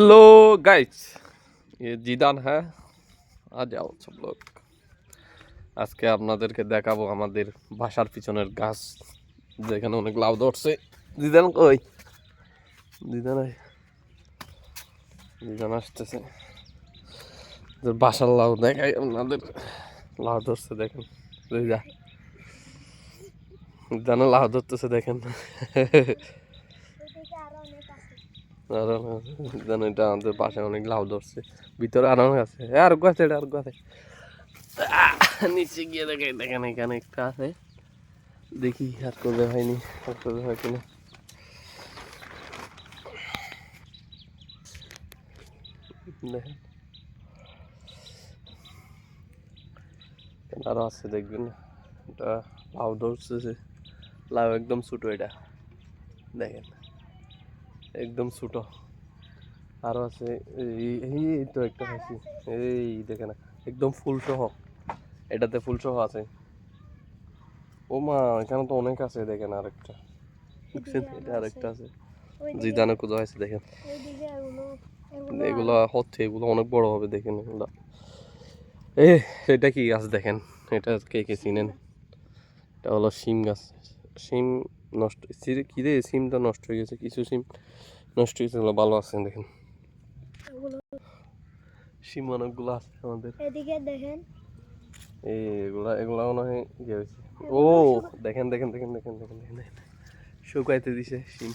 Hello guys ये Zidane হ্যাঁ আ যাও সব লোক আজকে আপনাদেরকে দেখাবো আমাদের বাসার পিছনের গাছ যেখানে অনেক লাউ ধরছে জিদান কই জিদান আয়। জিদান আসতেছে ওদের বাসার লাউ দেখাই আপনাদের লাউ ধরছে দেখেন যা জিদানে লাউ ধরতেছে দেখেন আর জানো এটা আমাদের বাসায় অনেক লাউ ধরছে। ভিতরে আরও আছে। আর গাছে এটা আর গাছে নিচে গিয়ে দেখে, দেখেন এখানে একটা আছে। দেখি আর কোথায় হয়নি, আর কোথায় হয় কিনা। দেখেন। আরও আছে, দেখবেন। এটা লাউ ধরছে। লাউ একদম ছোটো এটা। দেখেন। একদম ছোট। আরও আছে এই তো একটা খাইছি এই দেখে না একদম ফুল সহ। এটাতে ফুল সহ আছে। ও মা এখানে তো অনেক আছে দেখেন আরেকটা। দেখছেন? এটা আরেকটা আছে। জিদানে কোথাও আছে দেখেন। এগুলো হচ্ছে এগুলো অনেক বড় হবে দেখেন এগুলো। এ এটা কি গাছ দেখেন? এটা কে কে চিনেন? এটা হলো শিম গাছ। শিম নষ্ট সিরে- কি রে সিমটা নষ্ট হয়ে গেছে কিছু সিম নষ্ট হয়ে গেছে ভালো আছে দেখেন। সিম অনেকগুলো আছে আমাদের। এদিকে দেখেন। এগুলা এগুলা মনে হয় ইয়ে হয়েছে। ও দেখেন দেখেন দেখেন দেখেন দেখেন দেখেন শুকাইতে দিছে সিম।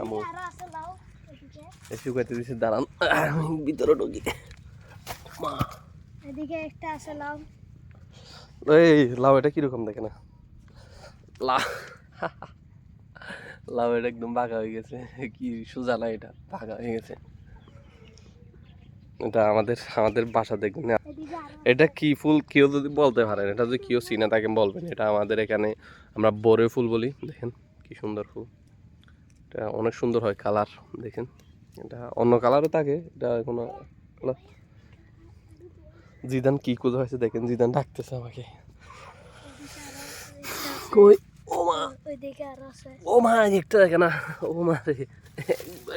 আমো। আরও আছে লাউ এদিকে। এ শুকাইতে দিছে দাঁড়ান। ভিতরে ঢুকি। মা। এদিকে একটা আছে লাউ। এই লাউ এটা কীরকম দেখে না? লা লাউ এটা একদম বাঁকা হয়ে গেছে। কি সোজা না এটা? বাঁকা হয়ে গেছে। এটা আমাদের আমাদের বাসা দেখবেন এটা কি ফুল কেউ যদি বলতে পারেন, এটা যদি কেউ চিনে তাকে বলবেন, এটা আমাদের এখানে আমরা বরে ফুল বলি। দেখেন কি সুন্দর ফুল। এটা অনেক সুন্দর হয় কালার, দেখেন। এটা অন্য কালারও থাকে, এটা কোনো জিদান কি কুলো হয়েছে দেখেন, জিদান ডাকতেছে আমাকে। কই? ওইদিকে আরও আছে। ও মা একটা দেখে না। ও মা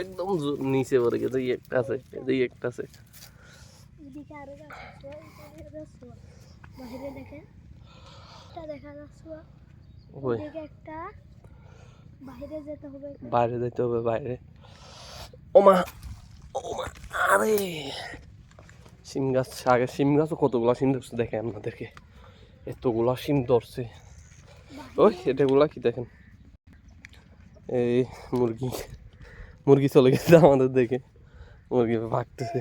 একদম নিচে পড়ে গেছে এই একটা আছে এই একটা আছে। এদিকে আরও আছে এদিকে গাছ আছে। বাইরে দেখেন একটা দেখা যাচ্ছে। ওইদিকে একটা বাইরে যেতে হবে বাইরে যেতে হবে বাইরে। ও মা ও মা আরে! সিম গাছ আগে সিম গাছও কতগুলো সিম ধরছে দেখে আপনাদেরকে। এতগুলা সিম ধরছে। ওই এটাগুলা কি দেখেন? এই মুরগি। মুরগি চলে গেছে আমাদের দেখে মুরগি ভাগতেছে।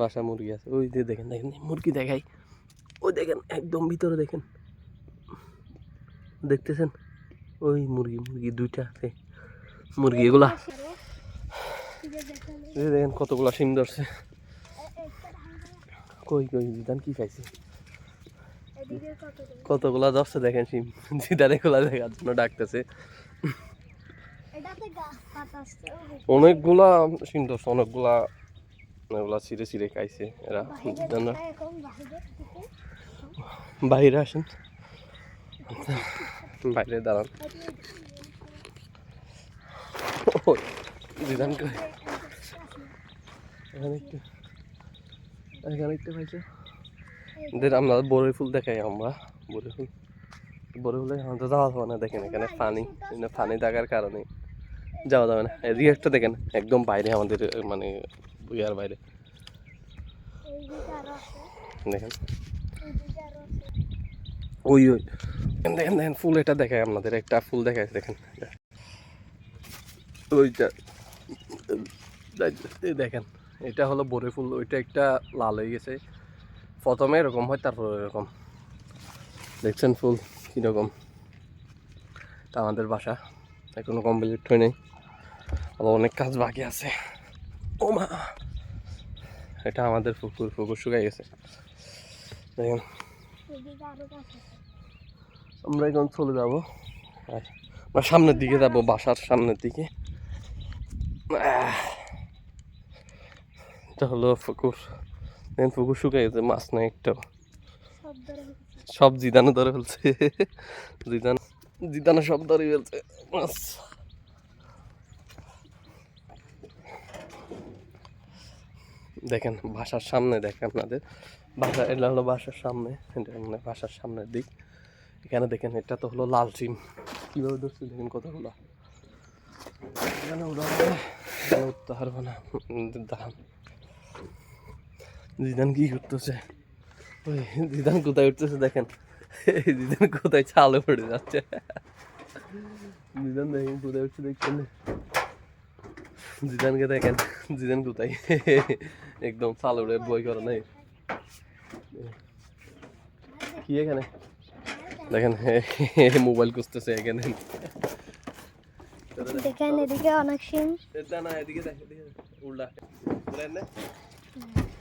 বাসা মুরগি আছে। ওই যে দেখেন দেখেন মুরগি দেখাই। ওই দেখেন, একদম ভিতরে দেখেন। দেখতেছেন? ওই মুরগি মুরগি দুইটা আছে। মুরগি এগুলা। দেখেন কতগুলা সিম ধরছে। কই কই, জিদান কি খাইছে? কতগুলো ধরছে দেখেন সিম। জিদান এগুলা দেখার জন্য ডাকতেছে। অনেকগুলা সিম ধরছে, অনেকগুলা এগুলা ছিঁড়ে ছিঁড়ে খাইছে এরা। বাইরে আসেন। বাইরে দাঁড়ান। জিদান এখানে একটু এখানে একটু পাইছে এদের আমরা বড়ই ফুল দেখাই আমরা। বড়ই ফুল। বড়ই ফুলে আমাদের যাওয়া যাবে না, দেখেন এখানে পানি পানি থাকার কারণে যাওয়া যাবে না। এদিকে একটা দেখেন, একদম বাইরে আমাদের মানে ইয়ার বাইরে। দেখেন। ওই ওই। দেখেন দেখেন ফুল এটা দেখায় আপনাদের, একটা ফুল দেখায়, দেখেন। ওইটা। দেখেন, এটা হলো বরে ফুল, ওইটা একটা লাল হয়ে গেছে। প্রথমে এরকম হয়, তারপর এরকম। দেখছেন ফুল কীরকম? তা আমাদের বাসা এখনও কমপ্লিট হয় নাই আবার অনেক কাজ বাকি আছে। ও মা! এটা আমাদের পুকুর পুকুর শুকাই গেছে। দেখেন। আমরা এখন চলে যাব। আর আমরা সামনের দিকে যাব, বাসার সামনের দিকে। এটা হলো দেখেন পুকুর শুকিয়ে গেছে মাছ নাই একটা। সব জিদানো ধরে ফেলছে। জিদান জিদানো সব ধরে ফেলছে মাছ। দেখেন বাসার সামনে দেখেন আপনাদের। বাসা এটা হলো বাসার সামনে এটা মানে বাসার সামনের দিক। এখানে দেখেন এটা তো হলো লাল সিম। কীভাবে ধরছি দেখেন কতগুলো এখানে উড়াবে উঠতে পারব না। দাঁড়ান। জিদান কি করতেছে? ওই জিদান কোথায় উঠতেছে দেখেন। এই জিদান কোথায় চালে পড়ে যাচ্ছে। জিদান দেখেন কোথায় উঠছে দেখছেন? জিদানকে দেখেন জিদান কোথায়? একদম চাল উড়ে বই করে নাই। কি এখানে? দেখেন মোবাইল খুঁজতেছে এখানে। দেখেন এদিকে অনেক সিম। না এদিকে দেখ উল্টা।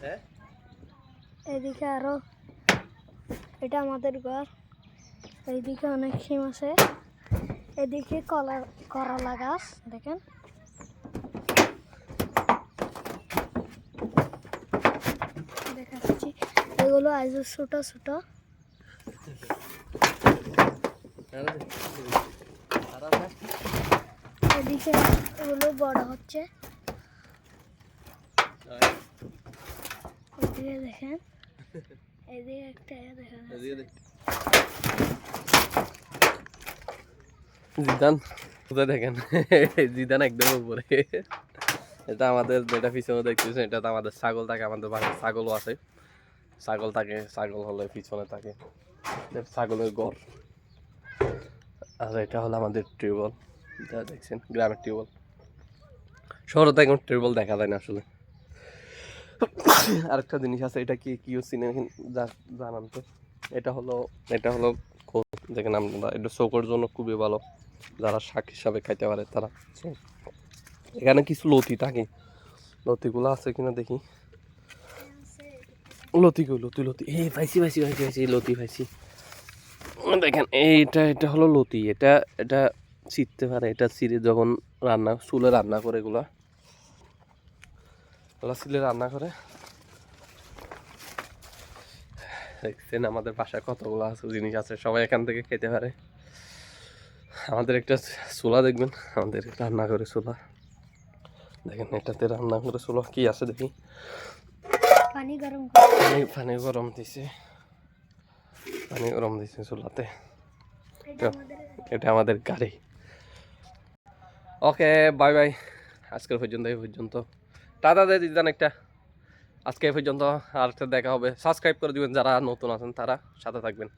হ্যাঁ? এদিকে আরও, এটা আমাদের ঘর। এইদিকে অনেক সিম আছে। এদিকে কলা, করলা গাছ, দেখেন। দেখাচ্ছি। এগুলো আজ ছোট ছোট? এদিকে এগুলো বড় হচ্ছে। এদিকে জিদান, কোথায় দেখেন? জিদান একদম উপরে। এটা আমাদের যেটা পিছনে দেখতেছেন, এটা তো আমাদের ছাগল থাকে, আমাদের বাড়ির ছাগলও আছে। ছাগল থাকে, ছাগল হলে পিছনে থাকে। ছাগলের ঘর। আর এটা হলো আমাদের টিউবওয়েল। যা দেখছেন, গ্রামের টিউবওয়েল। শহরে তো এখন টিউবওয়েল দেখা যায় না আসলে। আরেকটা জিনিস আছে, এটা কি কি চিনে যা- জানান তো। এটা হলো এটা হলো। দেখেন আমরা, এটা চোখের জন্য খুবই ভালো। যারা শাক হিসাবে খাইতে পারে, তারা এখানে কিছু লতি থাকে। লতিগুলো আছে কিনা দেখি। লতি কই? লতি লতি। এই পাইছি পাইছি পাইছি পাইছি লতি পাইছি। দেখেন, এইটা, এটা হলো লতি। এটা এটা ছিটতে পারে। এটা ছিঁড়ে যখন রান্না, চুলে রান্না করে এগুলা চুলে রান্না করে। দেখছেন আমাদের বাসায় কতগুলো আছে জিনিস আছে সবাই এখান থেকে খেতে পারে। আমাদের একটা চুলা দেখবেন আমাদের রান্না করে চুলা। দেখেন এটাতে রান্না করে চুলা কি আছে দেখি। পানি গরম পানি পানি গরম দিছে। পানি গরম দিছে চুলাতে। এটা এটা আমাদের গাড়ি। Okay bye bye. আজকের পর্যন্ত এই পর্যন্ত। টাটা দিয়ে দিতেন একটা। আজকে এই পর্যন্ত আর দেখা হবে। সাবস্ক্রাইব করে দিবেন যারা নতুন আছেন তারা। সাথে থাকবেন।